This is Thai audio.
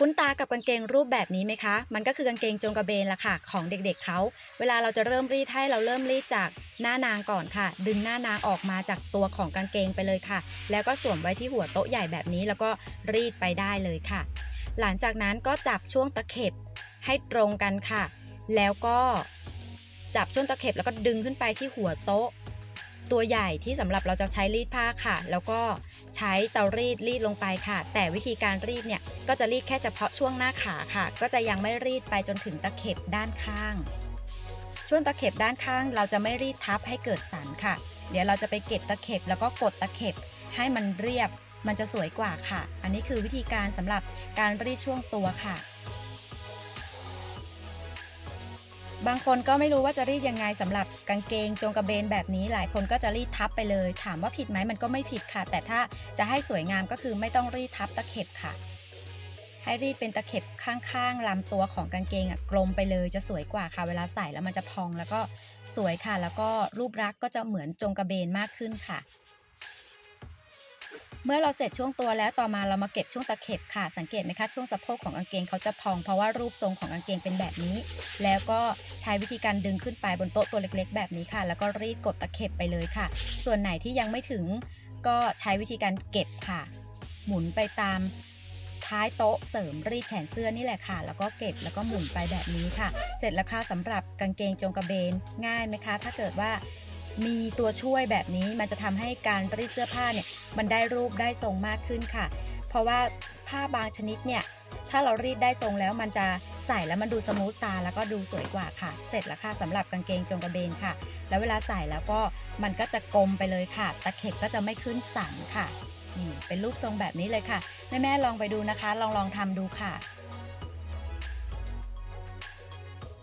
คุ้นตากับกางเกงรูปแบบนี้ไหมคะ มันก็คือกางเกงจงกระเบนละค่ะ ของเด็กๆเขา เวลาเราจะเริ่มรีดให้เราเริ่มรีดจากหน้านางก่อนค่ะ ดึงหน้านางออกมาจากตัวของกางเกงไปเลยค่ะ แล้วก็สวมไว้ที่หัวโต๊ะใหญ่แบบนี้แล้วก็รีดไปได้เลยค่ะ หลังจากนั้นก็จับช่วงตะเข็บให้ตรงกันค่ะ แล้วก็จับช่วงตะเข็บแล้วก็ดึงขึ้นไปที่หัวโต๊ะ ตัวใหญ่ที่สำหรับเราจะใช้รีดผ้าค่ะ แล้วก็ใช้เตารีดรีดลงไปค่ะ แต่วิธีการรีดเนี่ยก็จะรีดแค่เฉพาะช่วงหน้าขาค่ะ ก็จะยังไม่รีดไปจนถึงตะเข็บด้านข้าง ช่วงตะเข็บด้านข้าง เราจะไม่รีดทับให้เกิดสันค่ะ เดี๋ยวเราจะไปเก็บตะเข็บแล้วก็กดตะเข็บให้มันเรียบมันจะสวยกว่าค่ะ อันนี้คือวิธีการสำหรับการรีดช่วงตัวค่ะ บางคนก็ไม่รู้ว่าจะรีดยังไงสำหรับกางเกงจงกระเบนแบบนี้หลายคนก็จะรีดทับไปเลย ถามว่าผิดไหมมันก็ไม่ผิดค่ะ แต่ถ้าจะให้สวยงามก็คือไม่ต้องรีดทับตะเข็บค่ะ ให้รีดเป็นตะเข็บข้างๆลำตัวของกางเกงอะกลมไปเลยจะสวยกว่าค่ะ เวลาใส่แล้วมันจะพองแล้วก็สวยค่ะ แล้วก็รูปลักษณ์ก็จะเหมือนจงกระเบนมากขึ้นค่ะ เมื่อเราเสร็จช่วงตัวแล้วต่อมาเรามาเก็บช่วงตะเข็บค่ะ สังเกตไหมคะช่วงสะโพกของกางเกงเขาจะพองเพราะว่ารูปทรงของกางเกงเป็นแบบนี้ แล้วก็ใช้วิธีการดึงขึ้นไปบนโต๊ะตัวเล็ก ๆ แบบนี้ค่ะ แล้วก็รีดกดตะเข็บไปเลยค่ะ ส่วนไหนที่ยังไม่ถึงก็ใช้วิธีการเก็บค่ะ หมุนไปตามท้ายโต๊ะเสริมรีดแขนเสื้อนี่แหละค่ะ แล้วก็เก็บแล้วก็หมุนไปแบบนี้ค่ะ เสร็จแล้วค่ะสำหรับกางเกงจงกระเบนง่ายไหมคะ ถ้าเกิดว่า มีตัวช่วยแบบนี้มันจะทำให้การรีดเสื้อผ้าเนี่ยมันได้รูปได้ทรงมากขึ้นค่ะ เพราะว่าผ้าบางชนิดเนี่ยถ้าเรารีดได้ทรงแล้วมันจะใส่แล้วมันดูสมูทตาแล้วก็ดูสวยกว่าค่ะ เสร็จแล้วค่ะสำหรับกางเกงจงกระเบนค่ะ แล้วเวลาใส่แล้วก็มันก็จะกลมไปเลยค่ะ ตะเข็บก็จะไม่ขึ้นสันค่ะนี่เป็นรูปทรงแบบนี้เลยค่ะแม่ๆลองไปดูนะคะ ลองลองทำดูค่ะ